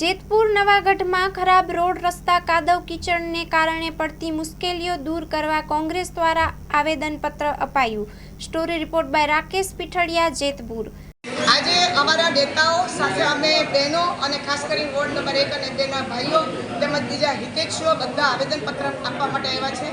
જેતપુર, નવાગઢમાં ખરાબ રોડ રસ્તા, કાદવ કિચડને કારણે પડતી મુશ્કેલીઓ દૂર કરવા કોંગ્રેસ દ્વારા આવેદનપત્ર અપાયું. Story report by Rakesh Pithadiya, Jetpur. આજે અમારા નેતાઓ સાથે અમે બહેનો અને ખાસ કરીને વોર્ડ નંબર એક અને તેના ભાઈઓ તેમજ બીજા હિતેક્ષીઓ બધા આવેદનપત્ર આપવા માટે આવ્યા છે.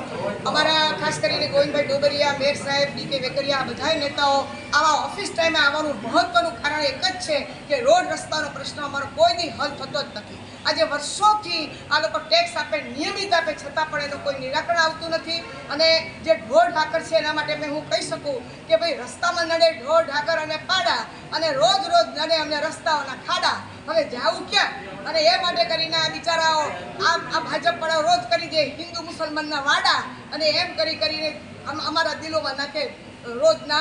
અમારા ખાસ કરીને ગોવિંદભાઈ ડોબરિયા, મેર સાહેબ, ડી કે વેકરિયા બધા નેતાઓ આવા ઓફિસ ટાઈમે આવવાનું મહત્વનું કારણ એક જ છે કે રોડ રસ્તાનો પ્રશ્ન અમારો કોઈની હલ થતો જ નથી. આજે વર્ષોથી આ લોકો ટેક્સ આપે, નિયમિત આપે, છતાં પણ એનું કોઈ નિરાકરણ આવતું નથી. અને જે ઢોર ઢાકર છે એના માટે મેં હું કહી શકું કે ભાઈ રસ્તામાં નડે ઢોર ઢાકર અને પાડા અને રોજ રોજ નડે અમને રસ્તાઓના ખાડા. હવે જાવું ક્યાં? અને એ માટે કરીને આ બિચારાઓ આ આ ભાજપ વાળા રોજ કરી દે, હિન્દુ મુસલમાનના વાડા. અને એમ કરી કરીને અમ- અમારા દિલોમાં નાખે રોજના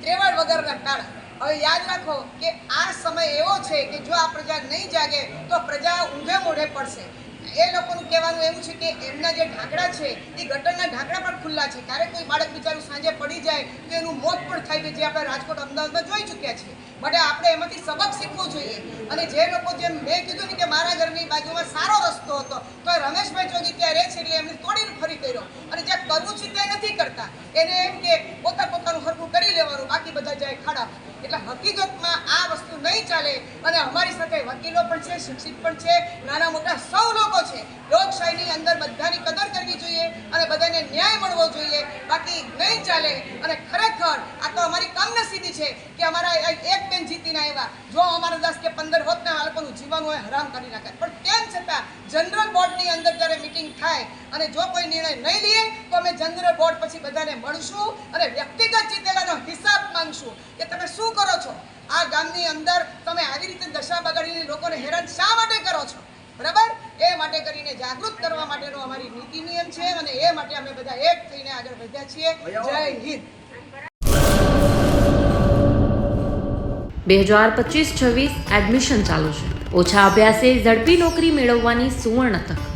ત્રેવડ વગરના ટાળા. હવે યાદ રાખો કે આ સમય એવો છે કે જો આ પ્રજા નહીં જાગે, તો પ્રજા ઊંઘે મોઢે પડશે. એ લોકોનું કહેવાનું એવું છે કે એમના જે ઢાંકડા છે, એ ગટરના ઢાંકડા પણ ખુલ્લા છે. ક્યારેક કોઈ બાળક બિચારું સાંજે પડી જાય, તો એનું મોત પણ થાય કે જે આપણે રાજકોટ, અમદાવાદમાં જોઈ ચૂક્યા છીએ. માટે આપણે એમાંથી સબક શીખવું જોઈએ. અને જે લોકો જેમ મેં કીધું ને કે મારા ઘરની બાજુમાં સારો રસ્તો હતો, તો રમેશભાઈ જોગી ત્યાં રહે છે એટલે એમને તોડીને ફરી કર્યો. અને જ્યાં કરવું છે ત્યાં નથી કરતા. એને એમ કે બધા જાય ખડા. એટલે હકીકતમાં આ વસ્તુ નહીં ચાલે. અને અમારી સાથે વકીલો પણ છે, શિક્ષિત પણ છે, નાના મોટા સૌ લોકો છે. લોકશાહીની અંદર બધાની કદર કરવી જોઈએ અને બધાને ન્યાય મળવો જોઈએ. બાકી નહીં ચાલે. અને ખરેખર આ તો અમારી કમનસીબી છે કે અમારા એક બેન જીતીને આવ્યા. જો અમારા દસ કે પંદર હોત ને આ લોકોનું જીવન હોય, હરામ કરી નાખે. પણ તેમ છતાં જનરલ બોર્ડની અંદર જ્યારે મિટિંગ થાય અને જો કોઈ નિર્ણય નહીં લઈએ તો અમે જનરલ બોર્ડ પછી બધાને મળશું અને વ્યક્તિગત જીતેલાનો હિસાબ માંગશું કે તમે શું કરો છો આ ગામની અંદર તમે આવી રીતે દશા બગાડીને લોકોને હેરાન શા માટે કરો છો. બરાબર? એ માટે કરીને જાગૃત કરવા માટેનો અમારી નીતિ નિયમ છે અને એ માટે અમે બધા એક થઈને આગળ વધ્યા છીએ. જય હિન્દ. બે હજાર પચીસ છવ્વીસ એડમિશન ચાલુ છે. ઓછા અભ્યાસે ઝડપી નોકરી મેળવવાની સુવર્ણ તક.